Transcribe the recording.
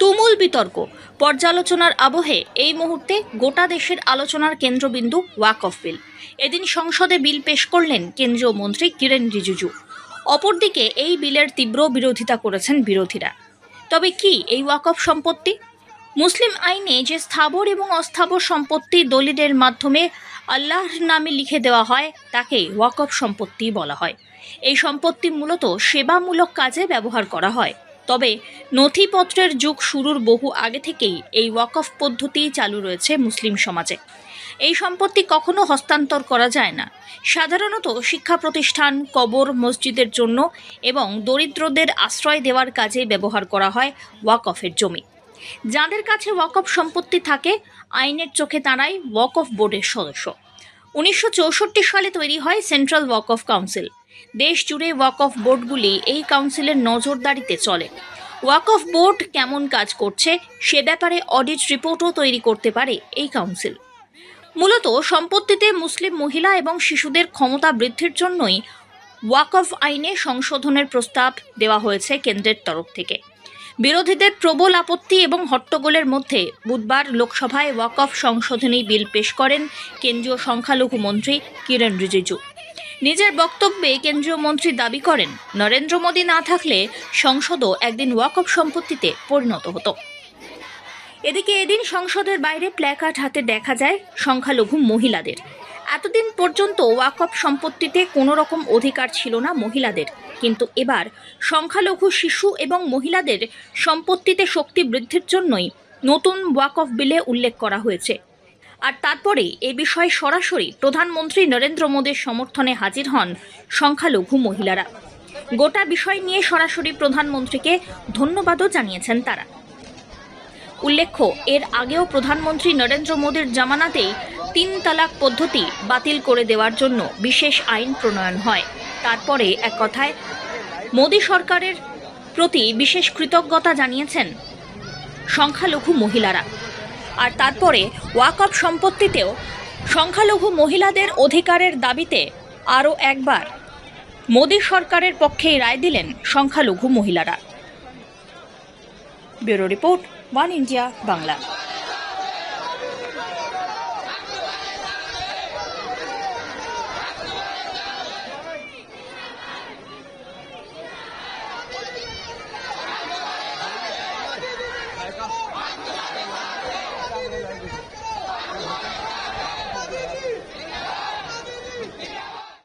তুমুল বিতর্ক। পর্যালোচনার আবহে এই মুহূর্তে গোটা দেশের আলোচনার কেন্দ্রবিন্দু ওয়াক অফ বিল। এদিন সংসদে বিল পেশ করলেন কেন্দ্রীয় মন্ত্রী কিরেন রিজিজু। অপরদিকে এই বিলের তীব্র বিরোধিতা করেছেন বিরোধীরা। তবে কি এই ওয়াকফ সম্পত্তি? মুসলিম আইনে যে স্থাবর এবং অস্থাবর সম্পত্তি দলিলের মাধ্যমে আল্লাহর নামে লিখে দেওয়া হয়, তাকে ওয়াকফ সম্পত্তি বলা হয়। এই সম্পত্তি মূলত সেবামূলক কাজে ব্যবহার করা হয়। তবে নথিপত্রের যুগ শুরুর বহু আগে থেকেই এই ওয়াক অফ পদ্ধতি চালু রয়েছে মুসলিম সমাজে। এই সম্পত্তি কখনো হস্তান্তর করা যায় না। সাধারণত শিক্ষা প্রতিষ্ঠান, কবর, মসজিদের জন্য এবং দরিদ্রদের আশ্রয় দেওয়ার কাজে ব্যবহার করা হয় ওয়াক অফের জমি। যাদের কাছে ওয়াক অফ সম্পত্তি থাকে, আইনের চোখে তাঁরাই ওয়াক অফ বোর্ডের সদস্য। উনিশশো চৌষট্টি সালে তৈরি হয় সেন্ট্রাল ওয়াক অফ কাউন্সিল দেশ জুড়ে ওয়াক অফ বোর্ডগুলি এই কাউন্সিলের নজরদারিতে চলে। ওয়াক অফ বোর্ড কেমন কাজ করছে সে ব্যাপারে অডিট রিপোর্টও তৈরি করতে পারে এই কাউন্সিল মূলত সম্পত্তিতে মুসলিম মহিলা এবং শিশুদের ক্ষমতা বৃদ্ধির জন্যই ওয়াক অফ আইনে সংশোধনের প্রস্তাব দেওয়া হয়েছে কেন্দ্রের তরফ থেকে। বিরোধীদের প্রবল আপত্তি এবং হট্টগোলের মধ্যে বুধবার লোকসভায় ওয়াক অফ সংশোধনী বিল পেশ করেন কেন্দ্রীয় সংখ্যালঘু মন্ত্রী কিরেন রিজিজু। নিজের বক্তব্যে কেন্দ্রীয় মন্ত্রী দাবি করেন, নরেন্দ্র মোদী না থাকলে সংসদও একদিন ওয়াক অফ সম্পত্তিতে পরিণত হতো। এদিকে এদিন সংসদের বাইরে প্ল্যাকার্ড হাতে দেখা যায় সংখ্যালঘু মহিলাদের। এতদিন পর্যন্ত ওয়াকফ সম্পত্তিতে কোনো রকম অধিকার ছিল না মহিলাদের, কিন্তু এবার সংখ্যালঘু শিশু এবং মহিলাদের সম্পত্তিতে শক্তি বৃদ্ধির জন্যই নতুন ওয়াকফ বিলে উল্লেখ করা হয়েছে। আর তারপরে এ বিষয়ে সরাসরি প্রধানমন্ত্রী নরেন্দ্র মোদীর সমর্থনে হাজির হন সংখ্যালঘু মহিলারা। গোটা বিষয় নিয়ে সরাসরি প্রধানমন্ত্রীকে ধন্যবাদও জানিয়েছেন তারা। উল্লেখ্য, এর আগেও প্রধানমন্ত্রী নরেন্দ্র মোদীর জামানাতেই তিন তালাক পদ্ধতি বাতিল করে দেওয়ার জন্য বিশেষ আইন প্রণয়ন হয়। তারপরে এক কথায়, মোদী সরকারের প্রতি বিশেষ কৃতজ্ঞতা জানিয়েছেন সংখ্যালঘু মহিলারা। আর তারপরে ওয়াকফ সম্পত্তিতেও সংখ্যালঘু মহিলাদের অধিকারের দাবিতে আরও একবার মোদী সরকারের পক্ষেই রায় দিলেন সংখ্যালঘু মহিলারা। Bureau report, one India, Bangla.